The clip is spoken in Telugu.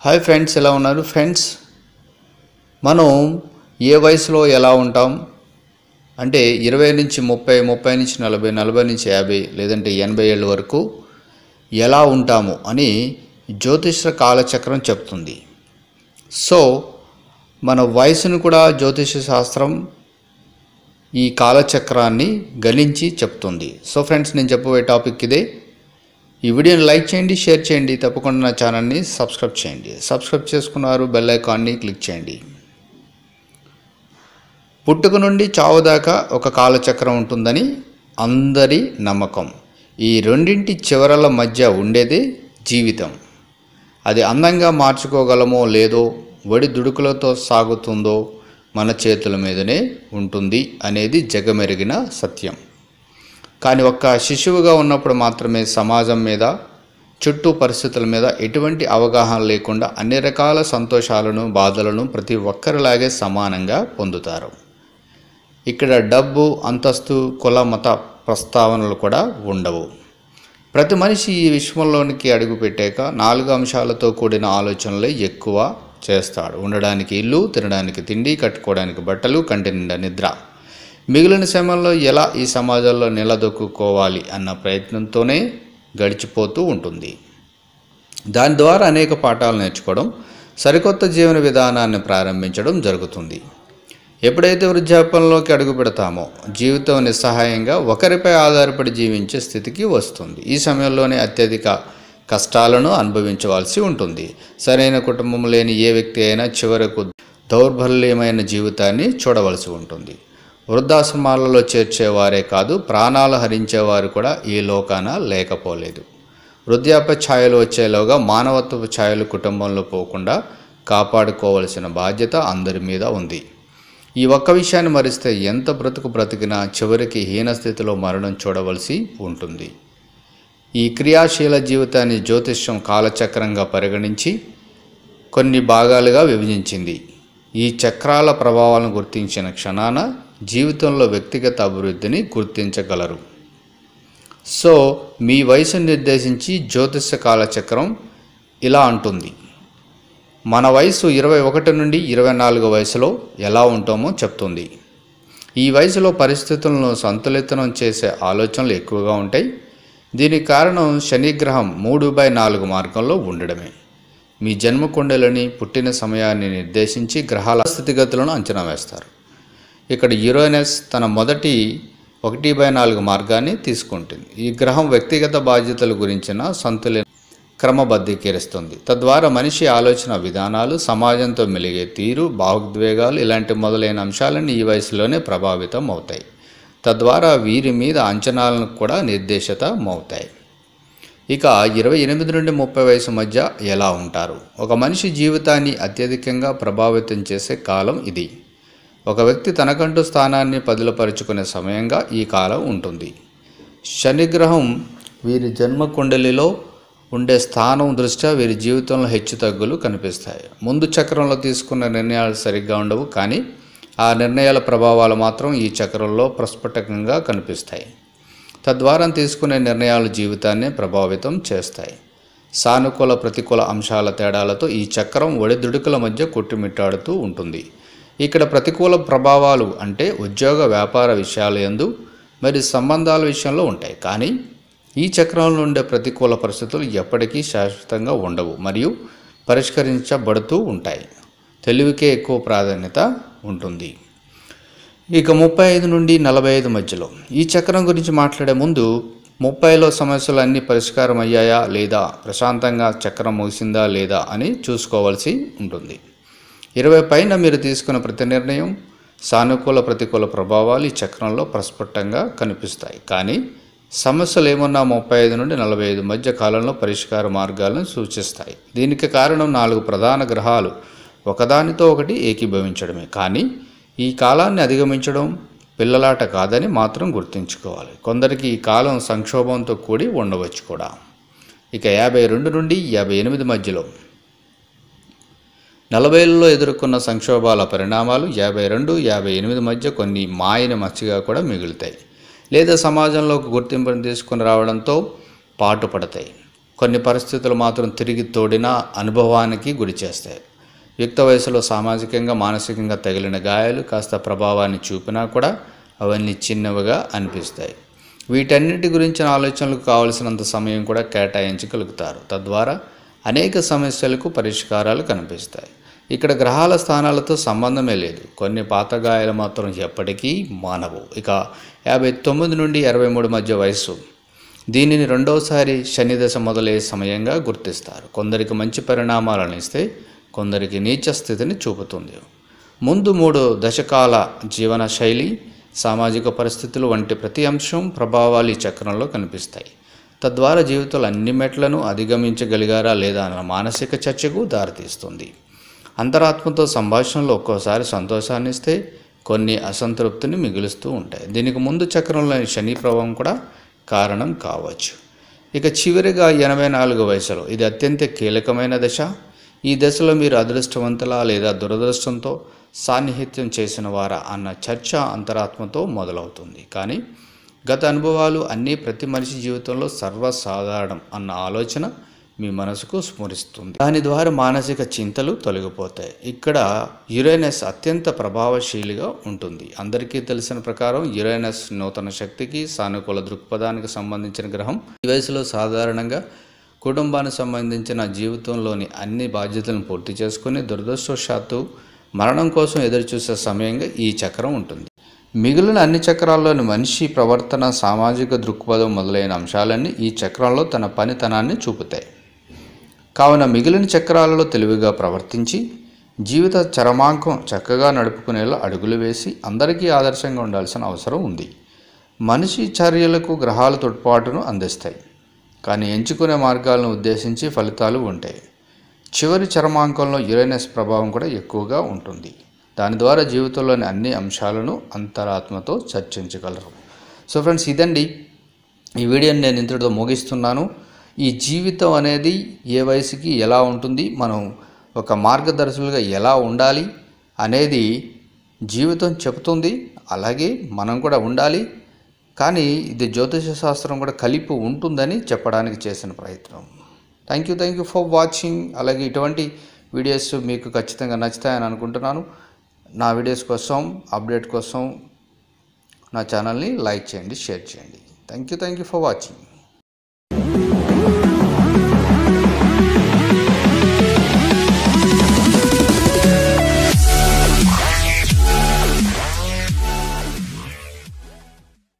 హాయ్ ఫ్రెండ్స్ ఎలా ఉన్నారు? ఫ్రెండ్స్ మనం ఏ వయసులో ఎలా ఉంటాం? అంటే ఇరవై నుంచి ముప్పై ముప్పై నుంచి నలభై నలభై నుంచి యాభై లేదంటే ఎనభై ఏళ్ళ వరకు ఎలా ఉంటాము అని జ్యోతిష కాలచక్రం చెప్తుంది. సో మన వయసును కూడా జ్యోతిష శాస్త్రం ఈ కాలచక్రాన్ని గణించి చెప్తుంది. సో ఫ్రెండ్స్ నేను చెప్పబోయే టాపిక్ ఇదే. ఈ వీడియోని లైక్ చేయండి షేర్ చేయండి తప్పకుండా నా ఛానల్ని సబ్స్క్రైబ్ చేయండి. సబ్స్క్రైబ్ చేసుకున్నారు బెల్ ఐకాన్ని క్లిక్ చేయండి. పుట్టుక నుండి చావు దాకా ఒక కాలచక్రం ఉంటుందని అందరి నమ్మకం. ఈ రెండింటి చివరల మధ్య ఉండేదే జీవితం. అది అందంగా మార్చుకోగలమో లేదో వడి దుడుకులతో సాగుతుందో మన చేతుల మీదనే ఉంటుంది అనేది జగమెరిగిన సత్యం. కానీ ఒక్క శిశువుగా ఉన్నప్పుడు మాత్రమే సమాజం మీద చుట్టూ పరిస్థితుల మీద ఎటువంటి అవగాహన లేకుండా అన్ని రకాల సంతోషాలను బాధలను ప్రతి ఒక్కరిలాగే సమానంగా పొందుతారు. ఇక్కడ డబ్బు అంతస్తు కుల మత ప్రస్తావనలు కూడా ఉండవు. ప్రతి మనిషి ఈ విశ్వంలోనికి అడుగుపెట్టాక నాలుగు అంశాలతో కూడిన ఆలోచనలే ఎక్కువ చేస్తాడు. ఉండడానికి ఇల్లు తినడానికి తిండి కట్టుకోవడానికి బట్టలు కంటి నిండా నిద్ర. మిగిలిన సమయంలో ఎలా ఈ సమాజంలో నిలదొక్కుకోవాలి అన్న ప్రయత్నంతోనే గడిచిపోతూ ఉంటుంది. దాని ద్వారా అనేక పాఠాలు నేర్చుకోవడం సరికొత్త జీవన విధానాన్ని ప్రారంభించడం జరుగుతుంది. ఎప్పుడైతే వృద్ధాప్యంలోకి అడుగు పెడతామో జీవితం నిస్సహాయంగా ఒకరిపై ఆధారపడి జీవించే స్థితికి వస్తుంది. ఈ సమయంలోనే అత్యధిక కష్టాలను అనుభవించవలసి ఉంటుంది. సరైన కుటుంబం లేని ఏ వ్యక్తి అయినా చివరకు దౌర్బల్యమైన జీవితాన్ని చూడవలసి ఉంటుంది. వృద్ధాశ్రమాలలో చేర్చేవారే కాదు ప్రాణాలు హరించేవారు కూడా ఈ లోకాన లేకపోలేదు. వృద్ధాప్య ఛాయలు వచ్చేలోగా మానవత్వపు ఛాయలు కుటుంబంలో పోకుండా కాపాడుకోవలసిన బాధ్యత అందరి మీద ఉంది. ఈ ఒక్క విషయాన్ని మరిస్తే ఎంత బ్రతుకు బ్రతికినా చివరికి హీనస్థితిలో మరణం చూడవలసి ఉంటుంది. ఈ క్రియాశీల జీవితాన్ని జ్యోతిష్యం కాలచక్రంగా పరిగణించి కొన్ని భాగాలుగా విభజించింది. ఈ చక్రాల ప్రభావాలను గుర్తించిన క్షణాన జీవితంలో వ్యక్తిగత అభివృద్ధిని గుర్తించగలరు. సో మీ వయసును నిర్దేశించి జ్యోతిష కాలచక్రం ఇలా అంటుంది. మన వయసు ఇరవై ఒకటి నుండి ఇరవై నాలుగు వయసులో ఎలా ఉంటామో చెప్తుంది. ఈ వయసులో పరిస్థితులను సంతులితం చేసే ఆలోచనలు ఎక్కువగా ఉంటాయి. దీనికి కారణం శనిగ్రహం మూడు బై నాలుగు మార్గంలో ఉండడమే. మీ జన్మకుండలని పుట్టిన సమయాన్ని నిర్దేశించి గ్రహాల స్థితిగతులను అంచనా వేస్తారు. ఇక్కడ యురోనస్ తన మొదటి ఒకటి బై నాలుగు మార్గాన్ని తీసుకుంటుంది. ఈ గ్రహం వ్యక్తిగత బాధ్యతల గురించిన సంతులన క్రమబద్ధీకరిస్తుంది. తద్వారా మనిషి ఆలోచన విధానాలు సమాజంతో మెలిగే తీరు భావోద్వేగాలు ఇలాంటి మొదలైన అంశాలన్నీ ఈ వయసులోనే ప్రభావితం అవుతాయి. తద్వారా వీరి మీద అంచనాలను కూడా నిర్దేశత అవుతాయి ఇక ఇరవై ఎనిమిది నుండి ముప్పై వయసు మధ్య ఎలా ఉంటారు? ఒక మనిషి జీవితాన్ని అత్యధికంగా ప్రభావితం చేసే కాలం ఇది. ఒక వ్యక్తి తనకంటూ స్థానాన్ని పదిలపరుచుకునే సమయంగా ఈ కాలం ఉంటుంది. శనిగ్రహం వీరి జన్మ కుండలిలో ఉండే స్థానం దృష్ట్యా వీరి జీవితంలో హెచ్చుతగ్గులు కనిపిస్తాయి. ముందు చక్రంలో తీసుకున్న నిర్ణయాలు సరిగ్గా ఉండవు కానీ ఆ నిర్ణయాల ప్రభావాలు మాత్రం ఈ చక్రంలో ప్రస్ఫుటకంగా కనిపిస్తాయి. తద్వారా తీసుకునే నిర్ణయాలు జీవితాన్ని ప్రభావితం చేస్తాయి. సానుకూల ప్రతికూల అంశాల తేడాలతో ఈ చక్రం ఒడిదుడుకుల మధ్య కొట్టుమిట్టాడుతూ ఉంటుంది. ఇక్కడ ప్రతికూల ప్రభావాలు అంటే ఉద్యోగ వ్యాపార విషయాల ఎందు మరి సంబంధాల విషయంలో ఉంటాయి. కానీ ఈ చక్రంలో ఉండే ప్రతికూల పరిస్థితులు ఎప్పటికీ శాశ్వతంగా ఉండవు మరియు పరిష్కరించబడుతూ ఉంటాయి. తెలివికే ఎక్కువ ప్రాధాన్యత ఉంటుంది. ఇక ముప్పై ఐదు నుండి నలభై ఐదు మధ్యలో ఈ చక్రం గురించి మాట్లాడే ముందు ముప్పైలో సమస్యలు అన్నీ పరిష్కారం అయ్యాయా లేదా? ప్రశాంతంగా చక్రం ముగిసిందా లేదా అని చూసుకోవాల్సి ఉంటుంది. ఇరవై పైన మీరు తీసుకున్న ప్రతి నిర్ణయం సానుకూల ప్రతికూల ప్రభావాలు ఈ చక్రంలో ప్రస్ఫుటంగా కనిపిస్తాయి. కానీ సమస్యలు ఏమన్నా ముప్పై ఐదు నుండి నలభై ఐదు మధ్య కాలంలో పరిష్కార మార్గాలను సూచిస్తాయి. దీనికి కారణం నాలుగు ప్రధాన గ్రహాలు ఒకదానితో ఒకటి ఏకీభవించడమే. కానీ ఈ కాలాన్ని అధిగమించడం పిల్లలాట కాదని మాత్రం గుర్తుంచుకోవాలి. కొందరికి ఈ కాలం సంక్షోభంతో కూడి ఉండవచ్చు కూడా. ఇక యాభై రెండు నుండి యాభై ఎనిమిది మధ్యలో నలభైలలో ఎదుర్కొన్న సంక్షోభాల పరిణామాలు యాభై రెండు యాభై ఎనిమిది మధ్య కొన్ని మాయని మచ్చిగా కూడా మిగులుతాయి. లేదా సమాజంలో ఒక గుర్తింపును తీసుకుని రావడంతో పాటుపడతాయి. కొన్ని పరిస్థితులు మాత్రం తిరిగి తోడిన అనుభవానికి గురి చేస్తాయి. యుక్త వయసులో సామాజికంగా మానసికంగా తగిలిన గాయాలు కాస్త ప్రభావాన్ని చూపినా కూడా అవన్నీ చిన్నవిగా అనిపిస్తాయి. వీటన్నిటి గురించిన ఆలోచనలకు కావలసినంత సమయం కూడా కేటాయించగలుగుతారు. తద్వారా అనేక సమస్యలకు పరిష్కారాలు కనిపిస్తాయి. ఇక్కడ గ్రహాల స్థానాలతో సంబంధమే లేదు. కొన్ని పాతగాయాలు మాత్రం ఎప్పటికీ మానవు. ఇక యాభై తొమ్మిది నుండి ఇరవై మూడు మధ్య వయసు దీనిని రెండవసారి శనిదశ మొదలయ్యే సమయంగా గుర్తిస్తారు. కొందరికి మంచి పరిణామాలను ఇస్తే కొందరికి నీచ స్థితిని చూపుతుంది. ముందు మూడు దశకాల జీవన శైలి సామాజిక పరిస్థితులు వంటి ప్రతి అంశం ప్రభావాలు ఈ చక్రంలో కనిపిస్తాయి. తద్వారా జీవితంలో అన్ని మెట్లను అధిగమించగలిగారా లేదా అన్న మానసిక చర్చకు దారితీస్తుంది. అంతరాత్మతో సంభాషణలో ఒక్కోసారి సంతోషాన్ని ఇస్తే కొన్ని అసంతృప్తిని మిగులుస్తూ ఉంటాయి. దీనికి ముందు చక్రంలోని శని ప్రభావం కూడా కారణం కావచ్చు. ఇక చివరిగా ఎనభై నాలుగు వయసులో ఇది అత్యంత కీలకమైన దశ. ఈ దశలో మీరు అదృష్టవంతులా లేదా దురదృష్టంతో సాన్నిహిత్యం చేసిన వారా అన్న చర్చ అంతరాత్మతో మొదలవుతుంది. కానీ గత అనుభవాలు అన్నీ ప్రతి మనిషి జీవితంలో సర్వసాధారణం అన్న ఆలోచన మీ మనసుకు స్మరిస్తుంది దాని ద్వారా మానసిక చింతలు తొలగిపోతాయి. ఇక్కడ యురేనస్ అత్యంత ప్రభావశీలిగా ఉంటుంది. అందరికీ తెలిసిన ప్రకారం యురేనస్ నూతన శక్తికి సానుకూల దృక్పథానికి సంబంధించిన గ్రహం. ఈ వయసులో సాధారణంగా కుటుంబానికి సంబంధించిన జీవితంలోని అన్ని బాధ్యతలను పూర్తి చేసుకుని దురదృష్టవశాత్తు మరణం కోసం ఎదురుచూసే సమయంగా ఈ చక్రం ఉంటుంది. మిగిలిన అన్ని చక్రాల్లోని మనిషి ప్రవర్తన సామాజిక దృక్పథం మొదలైన అంశాలన్నీ ఈ చక్రంలో తన పనితనాన్ని చూపుతాయి. కావున మిగిలిన చక్రాలలో తెలివిగా ప్రవర్తించి జీవిత చరమాంకం చక్కగా నడుపుకునేలా అడుగులు వేసి అందరికీ ఆదర్శంగా ఉండాల్సిన అవసరం ఉంది. మనిషి చర్యలకు గ్రహాల తోడ్పాటును అందిస్తాయి. కానీ ఎంచుకునే మార్గాలను ఉద్దేశించి ఫలితాలు ఉంటాయి చివరి చరమాంకంలో యురేనస్ ప్రభావం కూడా ఎక్కువగా ఉంటుంది. దాని ద్వారా జీవితంలోని అన్ని అంశాలను అంతరాత్మతో చర్చించగలరు. సో ఫ్రెండ్స్ ఇదండి. ఈ వీడియోని నేను ఇంతటితో ముగిస్తున్నాను. ఈ జీవితం అనేది ఏ వయసుకి ఎలా ఉంటుంది మనం ఒక మార్గదర్శులుగా ఎలా ఉండాలి అనేది జీవితం చెబుతుంది అలాగే మనం కూడా ఉండాలి. కానీ ఇది జ్యోతిష శాస్త్రం కూడా కలిపి ఉంటుందని చెప్పడానికి చేసిన ప్రయత్నం. Thank you thank you for watching అలాగే ఇటువంటి వీడియోస్ మీకు ఖచ్చితంగా నచ్చుతాయని అనుకుంటున్నాను. నా వీడియోస్ కోసం అప్డేట్ కోసం నా ఛానల్ని లైక్ చేయండి షేర్ చేయండి. Thank you thank you for watching